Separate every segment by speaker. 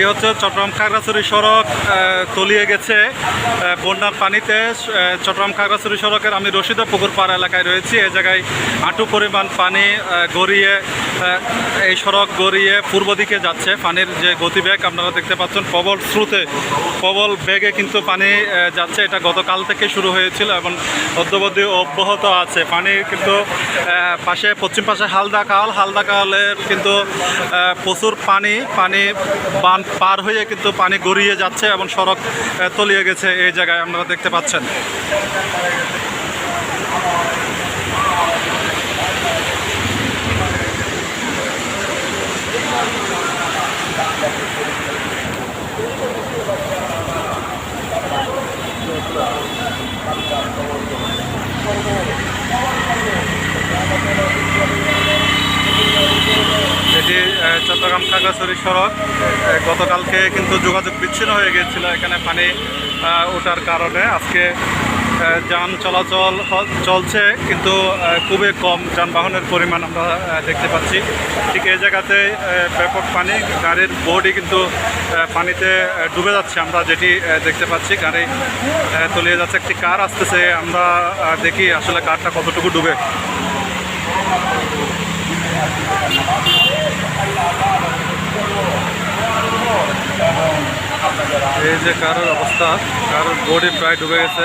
Speaker 1: এটি হচ্ছে চট্টগ্রাম খাগড়াছড়ি সড়ক তলিয়ে গেছে। বন্যার পানিতে চট্টগ্রাম খাগড়াছড়ি সড়কের আমি রশিদা পুকুর পাড়া এলাকায় রয়েছি। এই জায়গায় হাঁটু পরিমাণ পানি গড়িয়ে এই সড়ক গড়িয়ে পূর্ব দিকে যাচ্ছে। পানির যে গতিবেগ, আপনারা দেখতে পাচ্ছেন, প্রবল স্রোতে, প্রবল বেগে কিন্তু পানি যাচ্ছে। এটা গতকাল থেকে শুরু হয়েছিল এবং অদ্যবধি অব্যাহত আছে। পানি কিন্তু পাশে, পশ্চিম পাশে হালদা কাল হালদা কালের কিন্তু প্রচুর পানি পানি বান পার হয়ে কিন্তু পানি গড়িয়ে যাচ্ছে এবং সড়ক তলিয়ে গেছে এই জায়গায় আপনারা দেখতে পাচ্ছেন এটি আহ, চট্টগ্রাম খাগড়াছড়ি সড়ক গতকালকে কিন্তু যোগাযোগ বিচ্ছিন্ন হয়ে গিয়েছিল এখানে পানি ওঠার কারণে। আজকে যান চলাচল চলছে কিন্তু খুবই কম যানবাহনের পরিমাণ আমরা দেখতে পাচ্ছি। ঠিক এই জায়গাতে ব্যাপক পানি, গাড়ির বোর্ডই কিন্তু পানিতে ডুবে যাচ্ছে। আমরা যেটি দেখতে পাচ্ছি, গাড়ি তলিয়ে যাচ্ছে। একটি কার আসতেছে, আমরা দেখি আসলে কারটা কতটুকু ডুবে। এই যে কারোর অবস্থা কারোর বডি প্রায় ডুবে গেছে।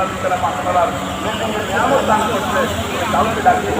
Speaker 1: আল্লাহ তালা পাঁচতলার এমন দান করছে কাউকে ডাকতে